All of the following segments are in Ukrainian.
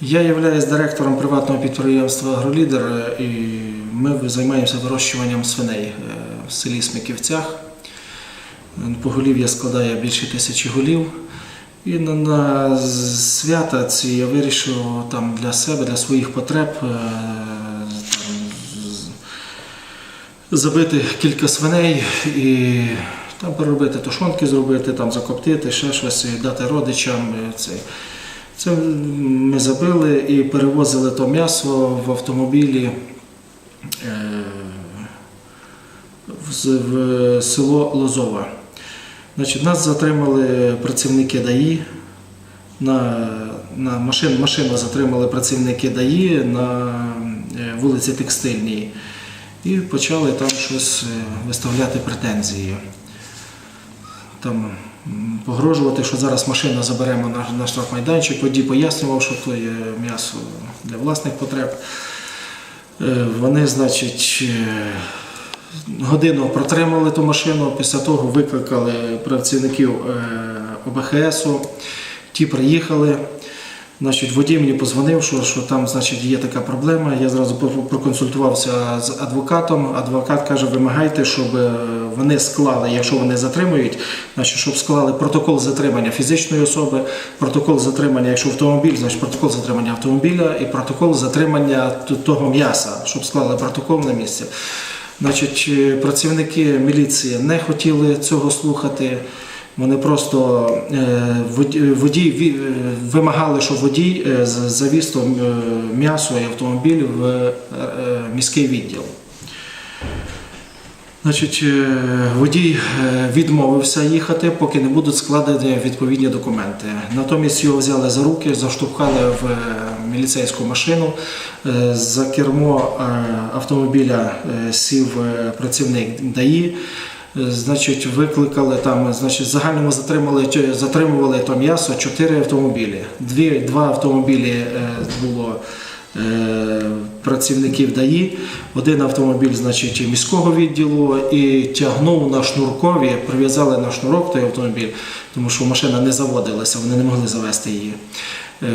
Я являюсь директором приватного підприємства Агролідер і ми займаємося вирощуванням свиней е, в селі Смиківцях. Поголів'я складає більше тисячі голів. І на, свята ці я вирішив там для себе, для своїх потреб е, забити кілька свиней і там переробити тушонки, зробити, там закоптити, ще щось, дати родичам. Це, це ми забили і перевозили то м'ясо в автомобілі е, в, село Лозова. Значить, нас затримали працівники ДАІ. На, на машин, машину затримали працівники ДАІ на е, вулиці Текстильній і почали там щось е, виставляти претензії. Там погрожувати, що зараз машину заберемо на, на штрафмайданчик. Водій пояснював, що то є м'ясо для власних потреб. Е, Вони, значить, е, годину протримали ту машину, після того викликали працівників е, ОБХСу. Ті приїхали. Значить, водій мені позвонив, що, що там значить, є така проблема. Я зразу проконсультувався з адвокатом. Адвокат каже, вимагайте, щоб е, вони склали, якщо вони затримують, значить, щоб склали протокол затримання фізичної особи, протокол затримання, якщо автомобіль, значить протокол затримання автомобіля і протокол затримання того м'яса, щоб склали протокол на місці. Значить, е, працівники міліції не хотіли цього слухати. Вони просто е, водій, е, вимагали, щоб водій е, завіз то м'ясо і автомобіль в міський відділ. Значить, водій відмовився їхати, поки не будуть складені відповідні документи. Натомість його взяли за руки, заштовхали в міліцейську машину. За кермо автомобіля сів працівник ДАІ. Значить, викликали там, значить, загальному затримали, затримували то м'ясо чотири автомобілі. Дві, два автомобілі е, було е, працівників ДАІ, один автомобіль, значить, міського відділу і тягнув на шнуркові, прив'язали на шнурок той автомобіль, тому що машина не заводилася, вони не могли завести її. Е,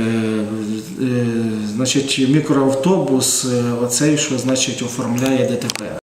значить, мікроавтобус, оцей, що значить, оформляє ДТП.